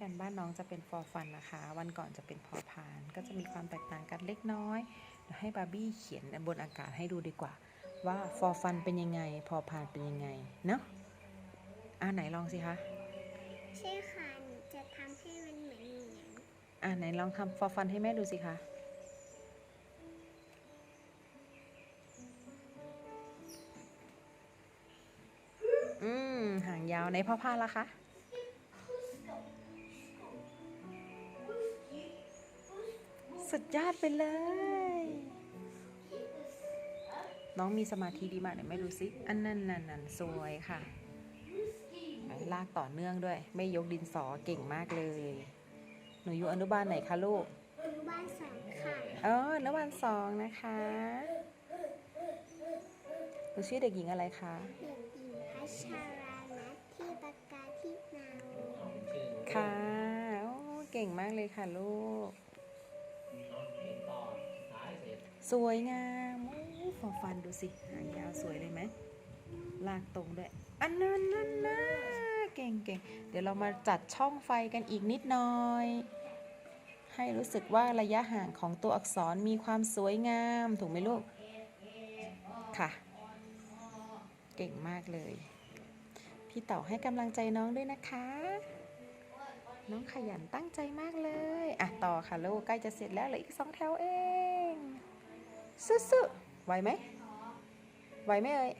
กันบ้านน้องจะเป็นฟอร์ฟันนะคะ วันก่อนจะเป็นพอพาน ก็จะมีความแตกต่างกันเล็กน้อยเดี๋ยวให้บาร์บี้เขียนบนอากาศให้ดูดีกว่า ว่าฟอร์ฟันเป็นยังไง พอพานเป็นยังไงเนาะอ่าไหนลองสิคะใช่ค่ะหนูจะทำให้มันเหมือนเหมือนอ่าไหนลองทำฟอร์ฟันให้แม่ดูสิคะอืมหางยาวในพ่อพานละคะ สุดยอดไปเลย น้องมีสมาธิดีมากเดี๋ยวแม่ดูสิอันนั้นนั่นนั่นสวยค่ะ ลากต่อเนื่องด้วย ไม่ยกดินสอเก่งมากเลย หนูอยู่อนุบาลไหนคะลูก อนุบาลสองค่ะเอออนุบาลสองนะคะ หนูชื่อเด็กหญิงอะไรคะ เด็กหญิงพัชรานัทที่ปากกาที่นาวค่ะ โอ้ เก่งมากเลยค่ะลูก สวยงามฟอฟันดูสิ หางยาวสวยเลยไหม ลากตรงด้วย อันนั้นนั่นนะเก่งเก่งเดี๋ยวเรามาจัดช่องไฟกันอีกนิดหน่อย ให้รู้สึกว่าระยะห่างของตัวอักษรมีความสวยงาม ถูกไหมลูก ค่ะ เก่งมากเลย พี่เต่าให้กำลังใจน้องด้วยนะคะ น้องขยันตั้งใจมากเลย อะ ต่อค่ะลูกใกล้จะเสร็จแล้วเหลืออีกสองแถวเองสู้ๆไหวไหมไหวไหมเอ่ย